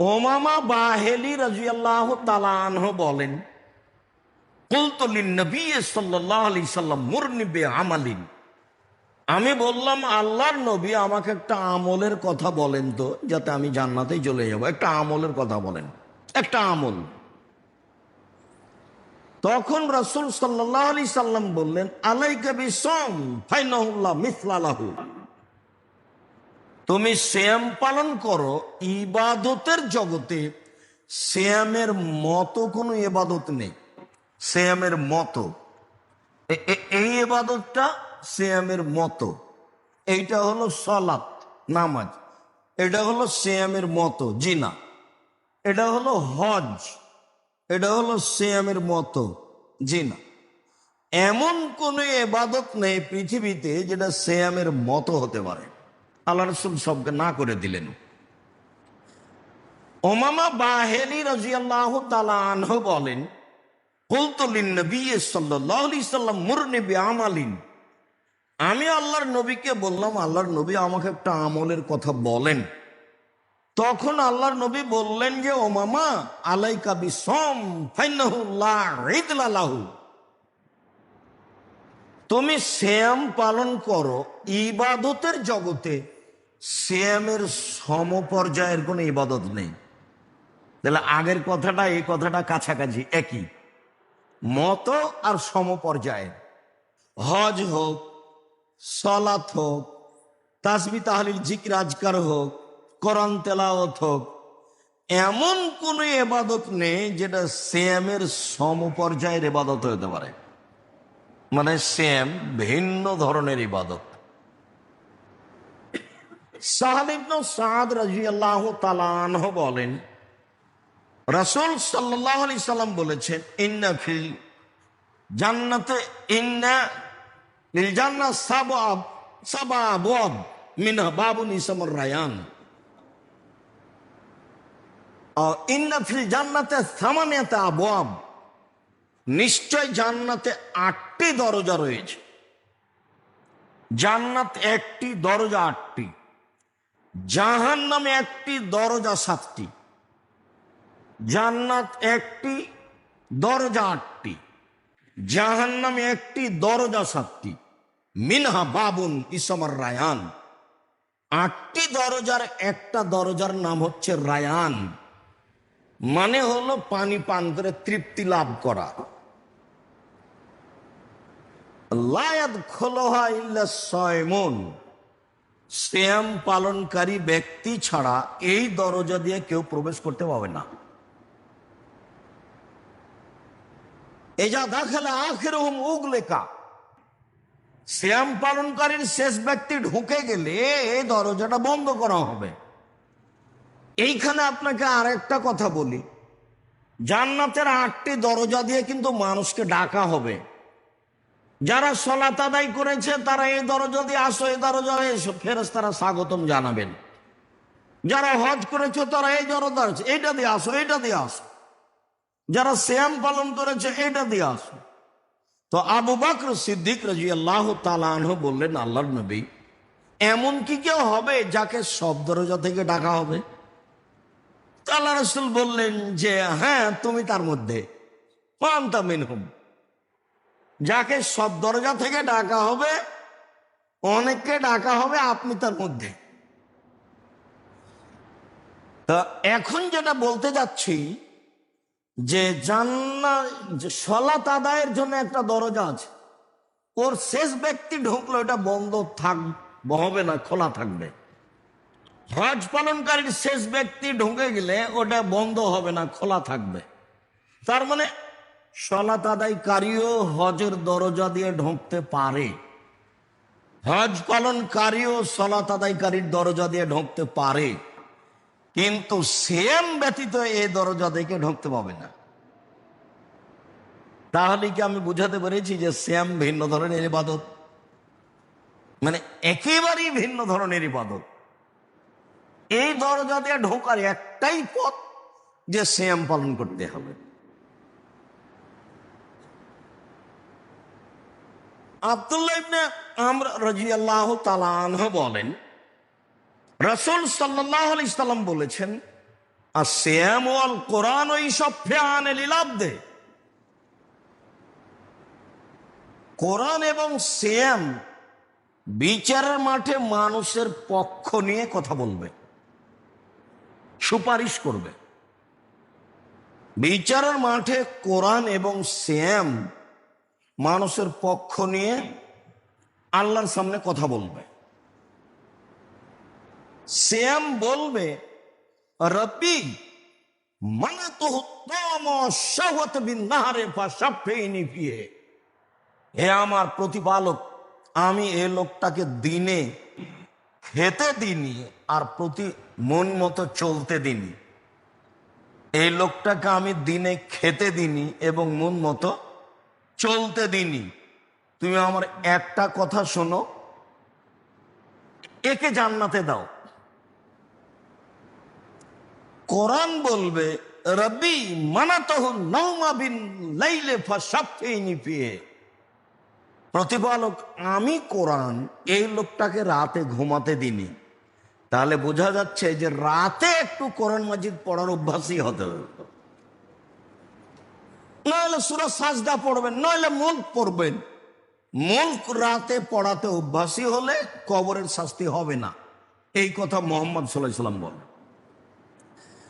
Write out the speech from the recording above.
ওমামা বাহেলি রাজিয়াল্লাহ তালানহ বলেন কুলতলিন নবী সাল্লাহ আলি সাল্লাম মুরনিবে আমালিন আমি বললাম, আল্লাহর নবী আমাকে একটা আমলের কথা বলেন তো, যাতে আমি জান্নাতেই চলে যাব। একটা আমলের কথা বলেন, একটা আমল। তখন রসুল সাল্লাহ আলি সাল্লাম বললেন আলাই কবি সম ফাইনাহুল্লাহ মিসলালাহু তুমি শ্যাম পালন করো, ইবাদতের জগতে শ্যামের মতো কোনো ইবাদত নেই। শ্যামের মতো। এই ইবাদতটা শ্যামের মতো। এইটা হলো সলাৎ নামাজ। এটা হলো শ্যামের মতো, জিনা। এটা হলো হজ। এটা হলো শ্যামের মতো, জিনা। এমন কোনো এবাদত নেই পৃথিবীতে যেটা শ্যামের মতো হতে পারে। আল্লাহ রসুল সবকে না করে দিলেন। ওমামা বাহেলি রাজিয়াল্লাহ তালাহ বলেন কুলতলিন নবী সাল্লাম মুরনিবি আমালিন আমি আল্লাহর নবীকে বললাম, আল্লাহর নবী আমাকে একটা আমলের কথা বলেন। তখন আল্লাহর নবী বললেন যে ও মামা বিসম ফাইনাহুল্লাহ ঈদলালাহু তুমি শ্যাম পালন করো ইবাদতের জগতে শ্যামের সমপর্যায়ের কোনো ইবাদত নেই। তাহলে আগের কথাটা, এই কথাটা কাছাকাছি, একই। মত আর সমপর্যায়ের হজ হোক, সলাত হোক, তাসবি, তাহলিল, জিকির, আজকার হোক, কোরআন, তেলাওয়াত হোক, এমন কোন এবাদত নেই যেটা শ্যামের সমপর্যায়ের এবাদত হতে পারে। মানে শ্যাম ভিন্ন ধরনের ইবাদত। বলেন, রাসুল সাল্লাহ আলি সাল্লাম বলেছেন, ইন্না ফিল জান্নাতে, ইন্না লিল জান্নাত সাবা সাবা আবওয়াব মিনহা বাবুন ইসমুর রায়ান। ইন্না ফিল জান্নাতে সামানিয়াতে আবওয়াব, নিশ্চয় জান্নাতে আটটি দরজা রয়েছে। জান্নাত একটি, দরজা আটটি। জাহান নামে একটি দরজা সাতটি, জান্নাত একটি, দরজা আটটি জাহান নামে একটি, দরজা সাতটি। মিনহা বাবুন ইসমর রায়ান। আটটি দরজার একটা দরজার নাম হচ্ছে রায়ান। মানে হলো পানি পান করে তৃপ্তি লাভ করা। লায়াত খোলহা ইল্লা সয়মন। শ্যাম পালনকারী ব্যক্তি ছাড়া এই দরজা দিয়ে কেউ প্রবেশ করতে পারবে না। শ্যাম পালনকারীর শেষ ব্যক্তি ঢুকে গেলে এই দরজাটা বন্ধ করা হবে। এইখানে আপনাকে আরেকটা কথা বলি। জান্নাতের আটটি দরজা দিয়ে কিন্তু মানুষকে ডাকা হবে। যারা সলাত আদায় করেছে, তারা এই দরজা দিয়ে আসো, এই দরজা ফেরস তারা স্বাগতম জানাবেন। যারা হজ করেছে, তারা এই দরজা আছে এইটা দিয়ে আসো, এইটা দিয়ে আসো। যারা শ্যাম পালন করেছে, এইটা দিয়ে আসো। তো আবু বাকর সিদ্দিক রাজি আল্লাহ তালাহ বললেন, আল্লাহর নবী, এমন কি কেউ হবে যাকে সব দরজা থেকে ডাকা হবে? আল্লাহ রসুল বললেন যে হ্যাঁ তুমি তার মধ্যে। পান্তা মিনহুম। যাকে সব দরজা থেকে ডাকা হবে, অনেককে ডাকা হবে আপনি তার মধ্যে। তা এখন যেটা বলতে যাচ্ছি, যে জান্না সলাত আদায়ের জন্য একটা দরজা আছে। ওর শেষ ব্যক্তি ঢুকলো, এটা বন্ধ থাক, হবে না, খোলা থাকবে। হজ পালনকারীর শেষ ব্যক্তি ঢুকে গেলে ওটা বন্ধ হবে না, খোলা থাকবে। তার মানে সলাত আদায়কারীও হজের দরজা দিয়ে ঢুকতে পারে। হজ পালনকারীও সলাত আদায়কারীর দরজা দিয়ে ঢুকতে পারে। কিন্তু সেম ব্যতীত এই দরজা থেকে ঢুকতে পাবে না। তাহলে কি আমি বুঝাতে পেরেছি যে শ্যাম ভিন্ন ধরনের ইবাদত? মানে একেবারেই ভিন্ন ধরনের ইবাদত। এই দরজা দিয়ে ঢোকার একটাই পথ যে শ্যাম পালন করতে হবে। আবদুল্লাহ আমরা রাজিয়াল্লাহু তাআলা বলেন, রাসূল সাল্লাল্লাহু আলাইহি সাল্লাম বলেছেন আর শ্যাম ওয়াল কোরআন ওই সব ফেয়ানে লীলাব দে কোরআন এবং শ্যাম বিচারের মাঠে মানুষের পক্ষ নিয়ে কথা বলবে, সুপারিশ করবে। বিচারের মাঠে কোরআন এবং শ্যাম মানুষের পক্ষ নিয়ে আল্লাহর সামনে কথা বলবে। শ্যাম বলবে, রব্বি মানে তো হে আমার প্রতিপালক, আমি এ লোকটাকে দিনে খেতে দিনি আর প্রতি মন মতো চলতে দিনি এই লোকটাকে আমি দিনে খেতে দিনি এবং মন মতো চলতে দিনি তুমি আমার একটা কথা শোনো। একে জান্নাতে দাও। কোরআন বলবে রবি লাইলে প্রতিপালক, আমি কোরআন এই লোকটাকে রাতে ঘুমাতে দিনি তাহলে বোঝা যাচ্ছে যে রাতে একটু কোরআন মাজিদ পড়ার অভ্যাসই হতে হবে। সুরা সাজদা পড়বেন, নইলে মুল্ক পড়বেন। মুল্ক রাতে পড়াতে অভ্যাসী হলে কবরের শাস্তি হবে না। এই কথা মোহাম্মদ সাল্লাহ সাল্লাম বলেন।